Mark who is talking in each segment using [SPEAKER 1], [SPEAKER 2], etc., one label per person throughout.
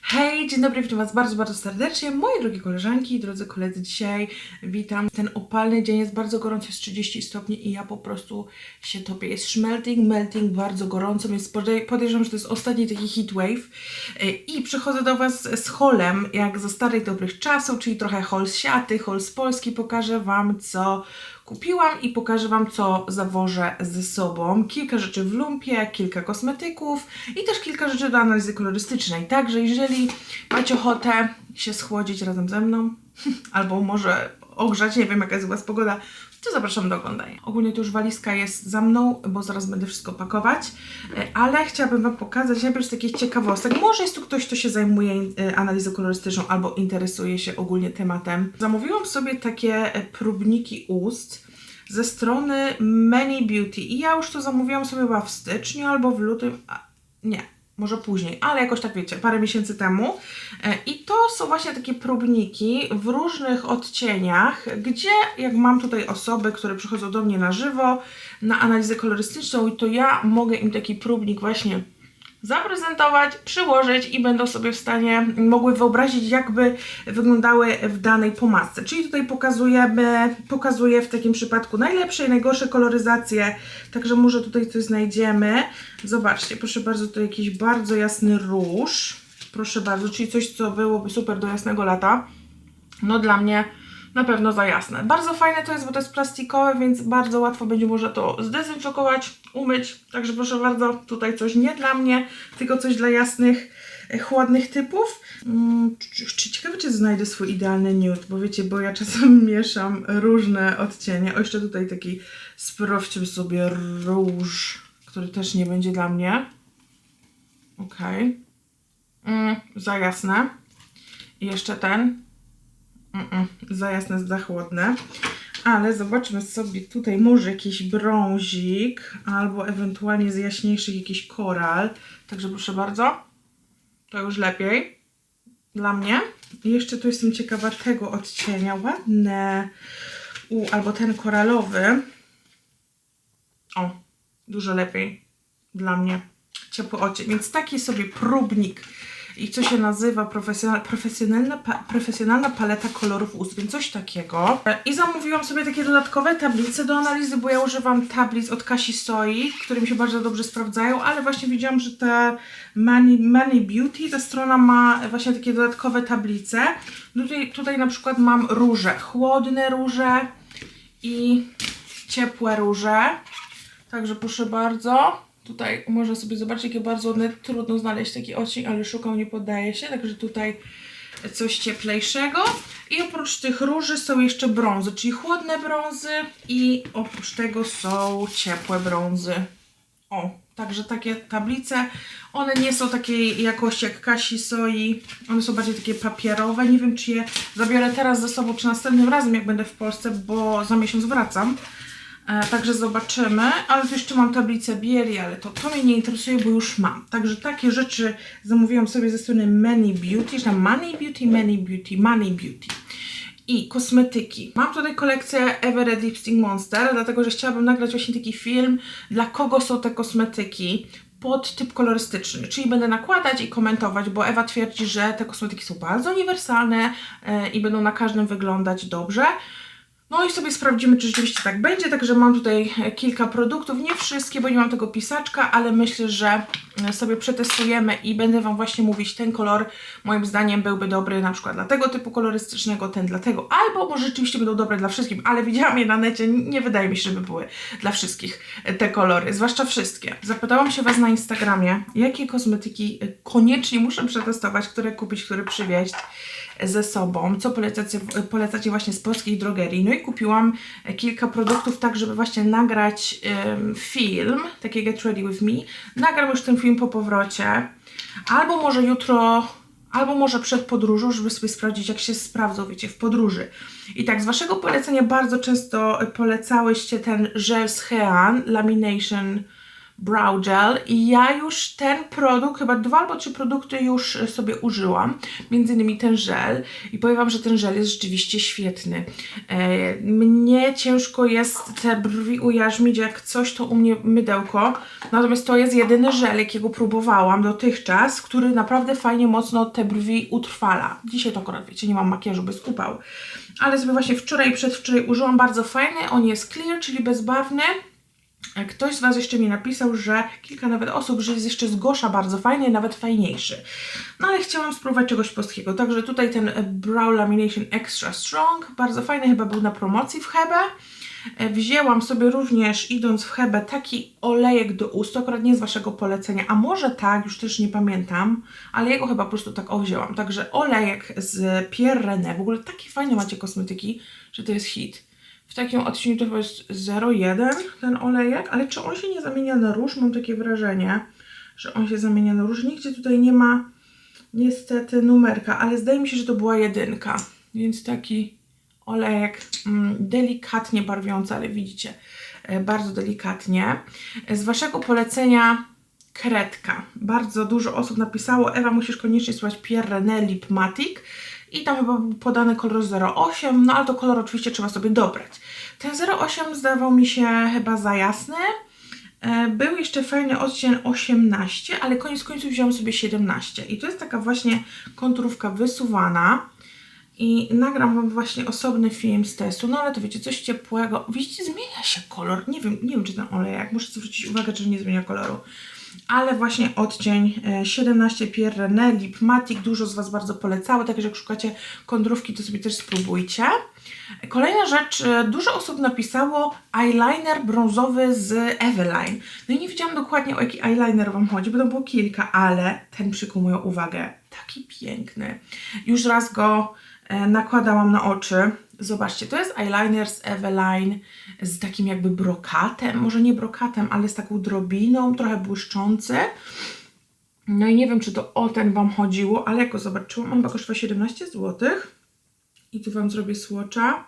[SPEAKER 1] Hej, dzień dobry, witam Was bardzo, bardzo serdecznie. Moje drogie koleżanki, drodzy koledzy, dzisiaj witam. Ten opalny dzień jest bardzo gorący, jest 30 stopni i ja po prostu się topię. Jest schmelting, melting, bardzo gorąco, więc podej- podejrzewam, że to jest ostatni taki heat wave. Yy, I przychodzę do Was z holem, jak za starych dobrych czasów, czyli trochę hol z siaty, hol z Polski. Pokażę Wam, co kupiłam i pokażę Wam, co zawożę ze sobą. Kilka rzeczy w lumpie, kilka kosmetyków i też kilka rzeczy do analizy kolorystycznej. Także jeżeli macie ochotę się schłodzić razem ze mną, albo może ogrzać, nie wiem jaka jest u Was pogoda, to zapraszam do oglądania. Ogólnie to już walizka jest za mną, bo zaraz będę wszystko pakować, E, ale chciałabym Wam pokazać najpierw z takich ciekawostek. Może jest tu ktoś, kto się zajmuje e, analizą kolorystyczną albo interesuje się ogólnie tematem. Zamówiłam sobie takie e, próbniki ust ze strony Many Beauty i ja już to zamówiłam sobie chyba w styczniu albo w lutym, a, nie, może później, ale jakoś tak wiecie, parę miesięcy temu. E, I to są właśnie takie próbniki w różnych odcieniach, gdzie jak mam tutaj osoby, które przychodzą do mnie na żywo na analizę kolorystyczną, to ja mogę im taki próbnik właśnie zaprezentować, przyłożyć i będą sobie w stanie mogły wyobrazić, jakby wyglądały w danej pomadce. Czyli tutaj pokazujemy, pokazuję w takim przypadku najlepsze i najgorsze koloryzacje, także może tutaj coś znajdziemy. Zobaczcie, proszę bardzo, tutaj jakiś bardzo jasny róż. Proszę bardzo, czyli coś, co byłoby super do jasnego lata. No dla mnie na pewno za jasne. Bardzo fajne to jest, bo to jest plastikowe, więc bardzo łatwo będzie można to zdezynfekować, umyć. Także proszę bardzo, tutaj coś nie dla mnie, tylko coś dla jasnych, e, chłodnych typów. Mm, czy ciekawe, czy znajdę swój idealny nude, bo wiecie, bo ja czasem mieszam różne odcienie. O, jeszcze tutaj taki sprawdźmy sobie róż, który też nie będzie dla mnie. Okej. Mm, za jasne. I jeszcze ten. Za jasne, za chłodne. Ale zobaczmy sobie tutaj może jakiś brązik, albo ewentualnie z jaśniejszych jakiś koral. Także proszę bardzo. To już lepiej. Dla mnie. Jeszcze tu jestem ciekawa tego odcienia. Ładne. U, albo ten koralowy. O, dużo lepiej. Dla mnie. Ciepły odcień. Więc taki sobie próbnik i co się nazywa profesjonal, profesjonalna, pa, profesjonalna paleta kolorów ust, więc coś takiego. I zamówiłam sobie takie dodatkowe tablice do analizy, bo ja używam tablic od Kasi Soi, które mi się bardzo dobrze sprawdzają, ale właśnie widziałam, że ta Money, Money Beauty, ta strona ma właśnie takie dodatkowe tablice. Tutaj, tutaj na przykład mam róże, chłodne róże i ciepłe róże. Także proszę bardzo. Tutaj można sobie zobaczyć, jakie bardzo. Trudno znaleźć taki odcień, ale szukam, nie poddaje się. Także tutaj coś cieplejszego. I oprócz tych róży są jeszcze brązy, czyli chłodne brązy i oprócz tego są ciepłe brązy. O, także takie tablice. One nie są takiej jakości jak Kasi Soi. One są bardziej takie papierowe. Nie wiem, czy je zabiorę teraz ze sobą, czy następnym razem, jak będę w Polsce, bo za miesiąc wracam. E, także zobaczymy, ale tu jeszcze mam tablicę bieli, ale to, to mnie nie interesuje, bo już mam. Także takie rzeczy zamówiłam sobie ze strony Many Beauty, czy tam Money Beauty, Many Beauty, Money Beauty. I kosmetyki. Mam tutaj kolekcję Everett Lipstick Monster, dlatego że chciałabym nagrać właśnie taki film, dla kogo są te kosmetyki pod typ kolorystyczny, czyli będę nakładać i komentować, bo Ewa twierdzi, że te kosmetyki są bardzo uniwersalne e, i będą na każdym wyglądać dobrze. No i sobie sprawdzimy, czy rzeczywiście tak będzie. Także mam tutaj kilka produktów, nie wszystkie, bo nie mam tego pisaczka, ale myślę, że e, sobie przetestujemy i będę Wam właśnie mówić, ten kolor moim zdaniem byłby dobry na przykład dla tego typu kolorystycznego, ten dla tego, albo może rzeczywiście będą dobre dla wszystkich, ale widziałam je na necie, nie wydaje mi się, żeby były dla wszystkich e, te kolory, zwłaszcza wszystkie. Zapytałam się Was na Instagramie, jakie kosmetyki e, koniecznie muszę przetestować, które kupić, które przywieźć ze sobą, co polecacie, polecacie właśnie z polskiej drogerii. No i kupiłam kilka produktów tak, żeby właśnie nagrać em, film, taki Get Ready With Me. Nagram już ten film po powrocie, albo może jutro, albo może przed podróżą, żeby sobie sprawdzić, jak się sprawdzą, wiecie, w podróży. I tak, z Waszego polecenia bardzo często polecałyście ten żel z Hean, Lamination Brow Gel i ja już ten produkt, chyba dwa albo trzy produkty już sobie użyłam, między innymi ten żel. I powiem Wam, że ten żel jest rzeczywiście świetny. E, mnie ciężko jest te brwi ujarzmić, jak coś to u mnie mydełko, natomiast to jest jedyny żel, jakiego próbowałam dotychczas, który naprawdę fajnie mocno te brwi utrwala. Dzisiaj to akurat, wiecie, nie mam makijażu bez upał, ale sobie właśnie wczoraj i przedwczoraj użyłam. Bardzo fajny, on jest clear, czyli bezbarwny, Ktoś z Was jeszcze mi napisał, że kilka nawet osób, że jest jeszcze z Gosza bardzo fajny, nawet fajniejszy. No ale chciałam spróbować czegoś polskiego. Także tutaj ten Brow Lamination Extra Strong, bardzo fajny, chyba był na promocji w Hebe. E, Wzięłam sobie również, idąc w Hebe, taki olejek do ust, akurat nie z Waszego polecenia, a może tak, już też nie pamiętam, ale jego chyba po prostu tak wzięłam. Także olejek z Pierre René, w ogóle takie fajne macie kosmetyki, że to jest hit. W takim odcieniu to jest 0,1 ten olejek, ale czy on się nie zamienia na róż? Mam takie wrażenie, że on się zamienia na róż. Nigdzie tutaj nie ma niestety numerka, ale zdaje mi się, że to była jedynka. Więc taki olejek mm, delikatnie barwiący, ale widzicie, e, bardzo delikatnie. E, Z Waszego polecenia kredka. Bardzo dużo osób napisało, Ewa musisz koniecznie spróbować Pierre René Lip Matic i tam chyba był podany kolor 08, no ale to kolor oczywiście trzeba sobie dobrać. Ten 08 zdawał mi się chyba za jasny. E, Był jeszcze fajny odcień 18, ale koniec końców wziąłem sobie 17. I to jest taka właśnie konturówka wysuwana. I nagram Wam właśnie osobny film z testu, no ale to wiecie, coś ciepłego. Widzicie, zmienia się kolor. Nie wiem, nie wiem czy ten olejek, muszę zwrócić uwagę, czy nie zmienia koloru. Ale właśnie odcień e, 17 Pierre René Lip Matic, dużo z Was bardzo polecało, także jak szukacie kontrówki, to sobie też spróbujcie. Kolejna rzecz, e, dużo osób napisało eyeliner brązowy z Eveline. No i nie wiedziałam dokładnie o jaki eyeliner Wam chodzi, bo to było kilka, ale ten przykuł moją uwagę. Taki piękny. Już raz go e, nakładałam na oczy. Zobaczcie, to jest eyeliner z Eveline z takim jakby brokatem, może nie brokatem, ale z taką drobiną, trochę błyszczący. No i nie wiem, czy to o ten Wam chodziło, ale jak go zobaczyłam, on kosztuje 17 zł. I tu Wam zrobię słocza.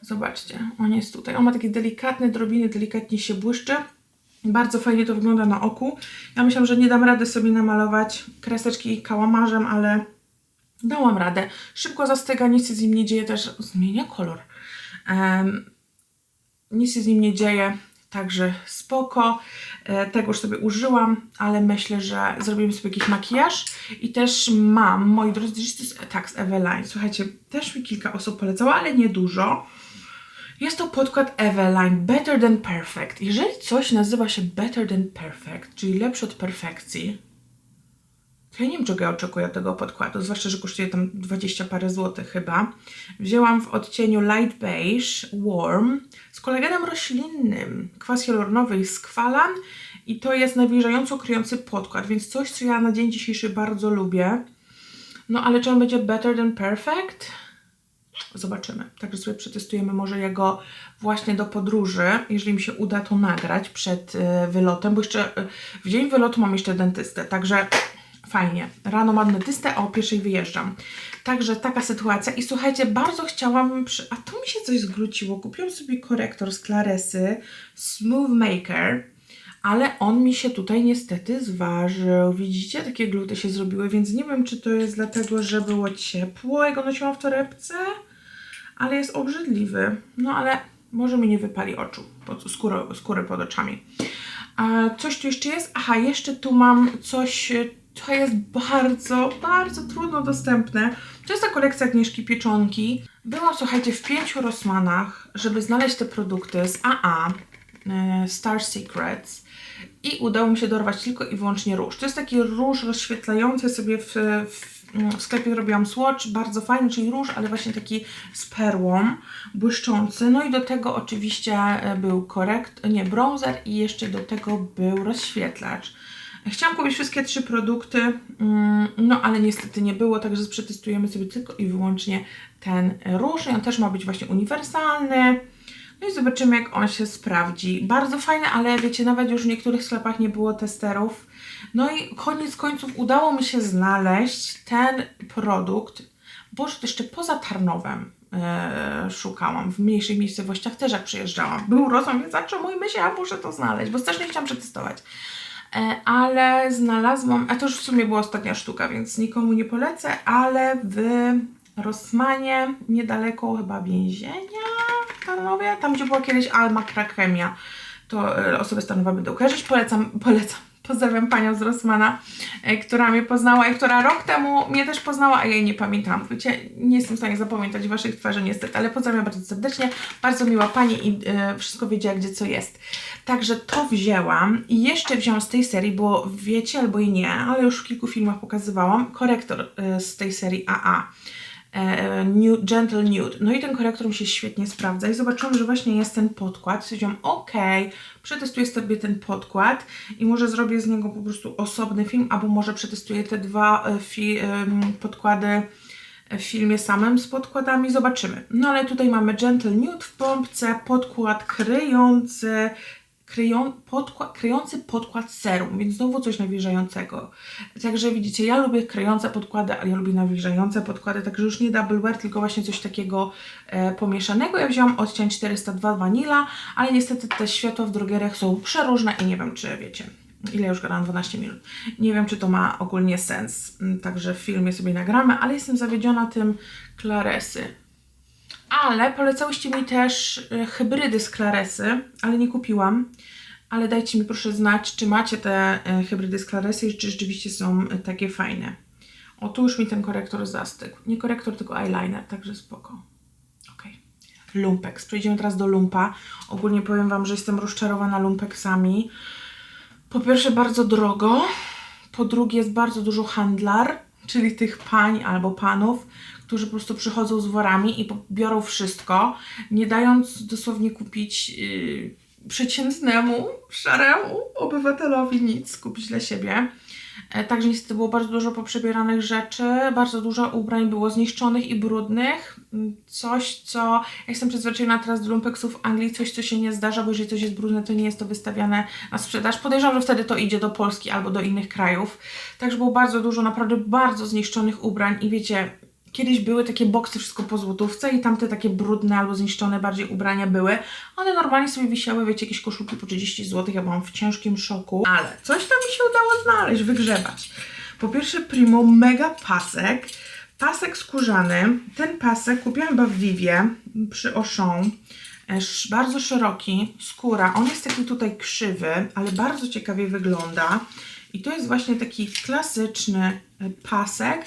[SPEAKER 1] Zobaczcie, on jest tutaj. On ma takie delikatne drobiny, delikatnie się błyszczy. Bardzo fajnie to wygląda na oku. Ja myślałam, że nie dam rady sobie namalować kreseczki kałamarzem, ale dałam radę. Szybko zastyga, nic się z nim nie dzieje też. Zmienia kolor. Em, nic się z nim nie dzieje, także spoko. E, tego już sobie użyłam, ale myślę, że zrobimy sobie jakiś makijaż. I też mam, moi drodzy, jest tak z Eveline. Słuchajcie, też mi kilka osób polecało, ale nie dużo. Jest to podkład Eveline Better Than Perfect. Jeżeli coś nazywa się Better Than Perfect, czyli lepszy od perfekcji, ja nie wiem, czego ja oczekuję tego podkładu, zwłaszcza, że kosztuje tam 20 parę złotych chyba. Wzięłam w odcieniu Light Beige Warm z kolagenem roślinnym, kwas hialuronowy i skwalan i to jest nawilżająco kryjący podkład, więc coś, co ja na dzień dzisiejszy bardzo lubię. No ale czy on będzie better than perfect? Zobaczymy. Także sobie przetestujemy może jego właśnie do podróży, jeżeli mi się uda to nagrać przed e, wylotem, bo jeszcze e, w dzień wylotu mam jeszcze dentystę, także fajnie. Rano mam dentystę, a o pierwszej wyjeżdżam. Także taka sytuacja. I słuchajcie, bardzo chciałam, przy... a tu mi się coś zwróciło. Kupiłam sobie korektor z Claresy Smooth Maker, ale on mi się tutaj niestety zważył. Widzicie, takie gluty się zrobiły, więc nie wiem, czy to jest dlatego, że było ciepło, jak go nosiłam w torebce, ale jest obrzydliwy. No ale może mi nie wypali oczu, pod, skóry, skóry pod oczami. A coś tu jeszcze jest? Aha, jeszcze tu mam coś, to jest bardzo, bardzo trudno dostępne. To jest ta kolekcja Agnieszki Pieczonki. Byłam, słuchajcie, w pięciu Rossmanach, żeby znaleźć te produkty z AA, e, Star Secrets i udało mi się dorwać tylko i wyłącznie róż. To jest taki róż rozświetlający sobie w, w, w sklepie robiłam swatch, bardzo fajny, czyli róż, ale właśnie taki z perłą, błyszczący. No i do tego oczywiście e, był korekt, nie, bronzer i jeszcze do tego był rozświetlacz. Chciałam kupić wszystkie trzy produkty, mm, no ale niestety nie było, także przetestujemy sobie tylko i wyłącznie ten róż. I on też ma być właśnie uniwersalny. No i zobaczymy, jak on się sprawdzi. Bardzo fajny, ale wiecie, nawet już w niektórych sklepach nie było testerów. No i koniec końców udało mi się znaleźć ten produkt. Boże, to jeszcze poza Tarnowem. e, szukałam. W mniejszych miejscowościach też jak przyjeżdżałam. Był rozum, więc zatrzymujmy się, ja muszę to znaleźć, bo też nie chciałam przetestować. E, ale znalazłam, a to już w sumie była ostatnia sztuka, więc nikomu nie polecę, ale w Rosmanie, niedaleko chyba więzienia w tam gdzie była kiedyś Alma Krakemia, to e, osoby stanowe będą kojarzyć, polecam, polecam. Pozdrawiam panią z Rossmana, e, która mnie poznała i która rok temu mnie też poznała, a ja jej nie pamiętam. Wiecie, nie jestem w stanie zapamiętać waszych twarzy niestety, ale pozdrawiam bardzo serdecznie. Bardzo miła pani i e, wszystko wiedziała, gdzie co jest. Także to wzięłam i jeszcze wzięłam z tej serii, bo wiecie albo i nie, ale już w kilku filmach pokazywałam, korektor e, z tej serii AA. E, nude, Gentle Nude. No i ten korektor mi się świetnie sprawdza i zobaczyłam, że właśnie jest ten podkład. Stwierdziłam, ok, przetestuję sobie ten podkład i może zrobię z niego po prostu osobny film, albo może przetestuję te dwa e, fi, podkłady w filmie samym z podkładami, zobaczymy. No ale tutaj mamy Gentle Nude w pompce, podkład kryjący, kryją, podkład, kryjący podkład serum, więc znowu coś nawilżającego. Także widzicie, ja lubię kryjące podkłady, ale ja lubię nawilżające podkłady, także już nie double wear, tylko właśnie coś takiego e, pomieszanego. Ja wziąłam odcień 402 Vanilla, ale niestety te światła w drogeriach są przeróżne i nie wiem, czy wiecie. Ile już gadałam? 12 minut. Nie wiem, czy to ma ogólnie sens. Także w filmie sobie nagramy, ale jestem zawiedziona tym Claresy. Ale polecałyście mi też e, hybrydy z Claresy, ale nie kupiłam. Ale dajcie mi proszę znać, czy macie te e, hybrydy z Claresy i czy rzeczywiście są e, takie fajne. O, tu już mi ten korektor zastygł. Nie korektor, tylko eyeliner, także spoko. Okej. Lumpex. Przejdziemy teraz do lumpa. Ogólnie powiem Wam, że jestem rozczarowana lumpeksami. Po pierwsze bardzo drogo, po drugie jest bardzo dużo handlar, czyli tych pań albo panów, którzy po prostu przychodzą z worami i biorą wszystko, nie dając dosłownie kupić yy, przeciętnemu, szaremu obywatelowi nic kupić dla siebie. E, Także niestety było bardzo dużo poprzebieranych rzeczy, bardzo dużo ubrań było zniszczonych i brudnych. Mm, Coś, co ja jestem przyzwyczajona teraz do lumpeksów w Anglii, coś, co się nie zdarza, bo jeżeli coś jest brudne, to nie jest to wystawiane na sprzedaż. Podejrzewam, że wtedy to idzie do Polski albo do innych krajów. Także było bardzo dużo naprawdę bardzo zniszczonych ubrań i wiecie, Kiedyś były takie boksy wszystko po złotówce i tamte takie brudne albo zniszczone bardziej ubrania były. One normalnie sobie wisiały, wiecie, jakieś koszulki po 30 zł. Ja byłam w ciężkim szoku. Ale coś tam mi się udało znaleźć, wygrzebać. Po pierwsze Primo mega pasek. Pasek skórzany. Ten pasek kupiłam chyba w Vivie przy Auchan. E, Bardzo szeroki, skóra. On jest taki tutaj krzywy, ale bardzo ciekawie wygląda. I to jest właśnie taki klasyczny e, pasek,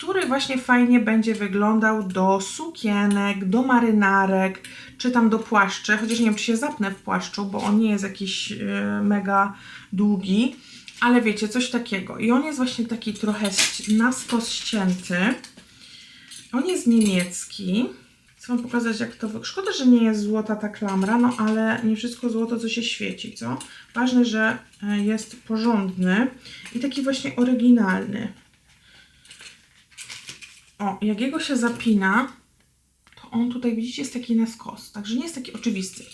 [SPEAKER 1] który właśnie fajnie będzie wyglądał do sukienek, do marynarek, czy tam do płaszczy, chociaż nie wiem, czy się zapnę w płaszczu, bo on nie jest jakiś e, mega długi, ale wiecie, coś takiego. I on jest właśnie taki trochę ści- na skos ścięty. On jest niemiecki. Chcę Wam pokazać, jak to wygląda. Szkoda, że nie jest złota ta klamra, no ale nie wszystko złoto, co się świeci, co? Ważne, że e, jest porządny i taki właśnie oryginalny. O, jak jego się zapina, to on tutaj, widzicie, jest taki na skos. Także nie jest taki oczywisty.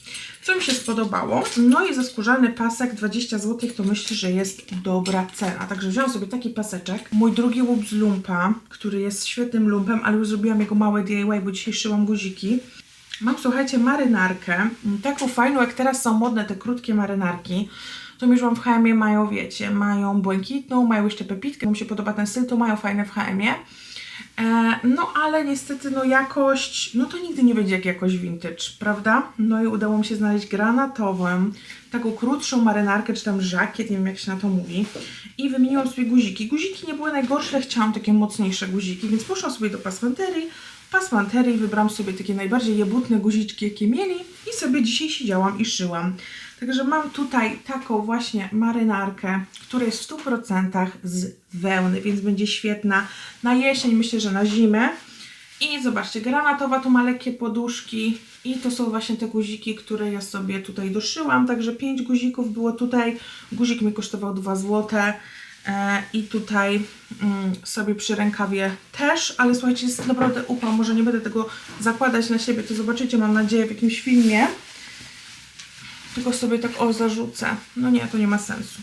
[SPEAKER 1] Co mi się spodobało? No i za skórzany pasek 20 zł to myślę, że jest dobra cena. Także wziąłam sobie taki paseczek. Mój drugi łup z lumpa, który jest świetnym lumpem, ale już zrobiłam jego małe DIY, bo dzisiaj szyłam guziki. Mam, słuchajcie, marynarkę. Taką fajną, jak teraz są modne te krótkie marynarki. To wam w HM mają, wiecie, mają błękitną, mają jeszcze pepitkę. Mi się podoba ten styl, to mają fajne w HM-ie. E, no ale niestety no jakość, no to nigdy nie będzie jak jakość vintage, prawda? No i udało mi się znaleźć granatową, taką krótszą marynarkę, czy tam żakiet, nie wiem jak się na to mówi. I wymieniłam sobie guziki. Guziki nie były najgorsze, chciałam takie mocniejsze guziki, więc poszłam sobie do pasmanterii. Pasmanterii wybrałam sobie takie najbardziej jebutne guziczki, jakie mieli i sobie dzisiaj siedziałam i szyłam. Także mam tutaj taką właśnie marynarkę, która jest w 100% z wełny, więc będzie świetna na jesień, myślę, że na zimę. I zobaczcie, granatowa tu ma lekkie poduszki i to są właśnie te guziki, które ja sobie tutaj doszyłam. Także 5 guzików było tutaj. Guzik mi kosztował 2 zł. E, I tutaj mm, sobie przy rękawie też, ale słuchajcie, jest naprawdę upał. Może nie będę tego zakładać na siebie, to zobaczycie, mam nadzieję, w jakimś filmie. Tylko sobie tak o zarzucę. No nie, to nie ma sensu.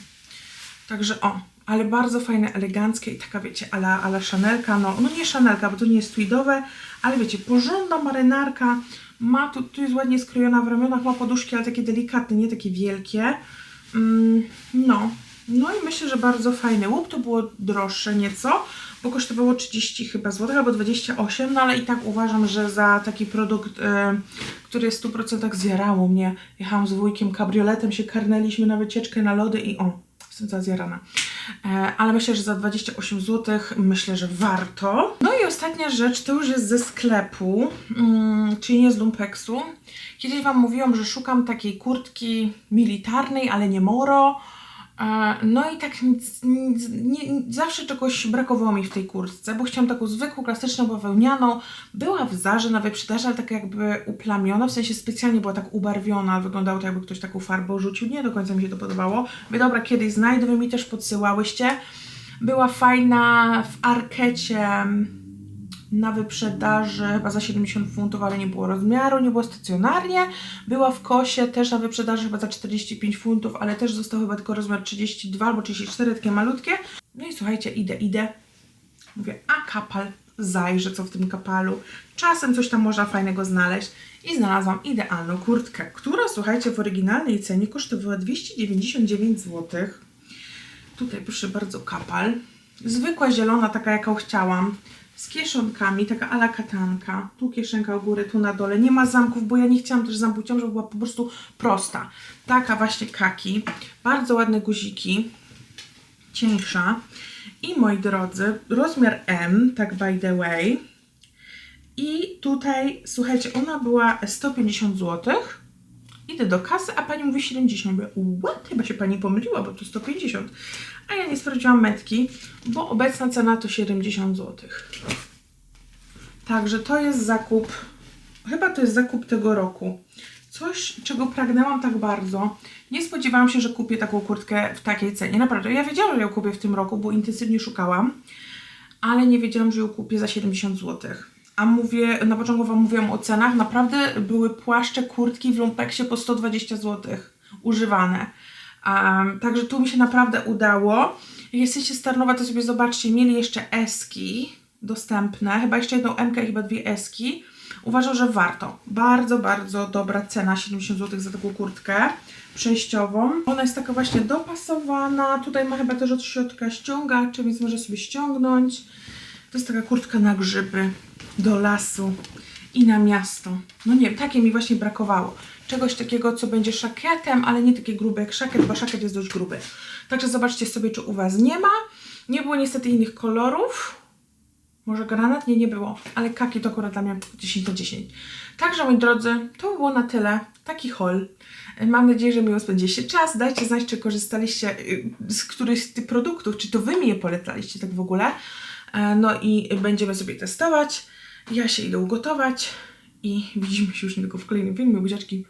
[SPEAKER 1] Także o, ale bardzo fajne, eleganckie i taka wiecie, ala, ala Chanelka, no, no nie Chanelka, bo to nie jest tweedowe, ale wiecie, porządna marynarka, ma tu, tu jest ładnie skrojona w ramionach, ma poduszki, ale takie delikatne, nie takie wielkie. Mm, no, no i myślę, że bardzo fajny łup, to było droższe nieco, bo kosztowało 30 chyba złotych albo 28, no ale i tak uważam, że za taki produkt, e, który jest w 100% zjarało mnie. Jechałam z wujkiem kabrioletem, się karnęliśmy na wycieczkę na lody i o, jestem cała zjarana. E, ale myślę, że za 28 zł myślę, że warto. No i ostatnia rzecz to już jest ze sklepu, mm, czyli nie z Lumpeksu. Kiedyś Wam mówiłam, że szukam takiej kurtki militarnej, ale nie moro. E, No i tak nie, zawsze czegoś brakowało mi w tej kurtce, bo chciałam taką zwykłą, klasyczną, bawełnianą. Była w Zarze na wyprzedaży, ale tak jakby uplamiona, w sensie specjalnie była tak ubarwiona, wyglądało to jakby ktoś taką farbą rzucił. Nie do końca mi się to podobało. Mówię, dobra, kiedyś znajdę, wy mi też podsyłałyście. Była fajna w Arkecie na wyprzedaży chyba za 70 funtów, ale nie było rozmiaru, nie było stacjonarnie. Była w Kosie też na wyprzedaży chyba za 45 funtów, ale też został chyba tylko rozmiar 32 albo 34, takie malutkie. No i słuchajcie, idę, idę. Mówię, a kapal, zajrzę co w tym kapalu. Czasem coś tam można fajnego znaleźć. I znalazłam idealną kurtkę, która słuchajcie w oryginalnej cenie kosztowała 299 zł. Tutaj proszę bardzo kapal. Zwykła zielona, taka jaką chciałam. Z kieszonkami, taka ala katanka. Tu kieszenka u góry, tu na dole. Nie ma zamków, bo ja nie chciałam też chciałam, żeby była po prostu prosta. Taka właśnie kaki. Bardzo ładne guziki. Cieńsza. I moi drodzy, rozmiar M, tak by the way. I tutaj, słuchajcie, ona była 150 zł. Idę do kasy, a pani mówi 70. Mówię, what? Chyba się pani pomyliła, bo to 150. A ja nie sprawdziłam metki, bo obecna cena to 70 zł. Także to jest zakup, chyba to jest zakup tego roku. Coś, czego pragnęłam tak bardzo. Nie spodziewałam się, że kupię taką kurtkę w takiej cenie. Naprawdę, ja wiedziałam, że ją kupię w tym roku, bo intensywnie szukałam, ale nie wiedziałam, że ją kupię za 70 zł. A mówię, na początku Wam mówiłam o cenach, naprawdę były płaszcze, kurtki w lumpeksie po 120 zł używane. Um, także tu mi się naprawdę udało. Jak jesteście z to sobie zobaczcie, mieli jeszcze eski dostępne, chyba jeszcze jedną MK chyba dwie eski. Uważam, że warto. Bardzo, bardzo dobra cena, 70 zł za taką kurtkę przejściową. Ona jest taka właśnie dopasowana. Tutaj ma chyba też od środka ściągacze, więc może sobie ściągnąć. To jest taka kurtka na grzyby, do lasu i na miasto. No nie takie mi właśnie brakowało. Czegoś takiego, co będzie szakietem, ale nie takie grube jak szakiet, bo szakiet jest dość gruby. Także zobaczcie sobie, czy u Was nie ma. Nie było niestety innych kolorów. Może granat? Nie, nie było. Ale kaki to akurat dla mnie 10 na 10. Także moi drodzy, to by było na tyle. Taki haul. Mam nadzieję, że miło spędziliście czas. Dajcie znać, czy korzystaliście y, z którychś z tych produktów, czy to Wy mi je polecaliście tak w ogóle. E, No i będziemy sobie testować. Ja się idę ugotować i widzimy się już niedługo w kolejnym filmie. Buziaczki.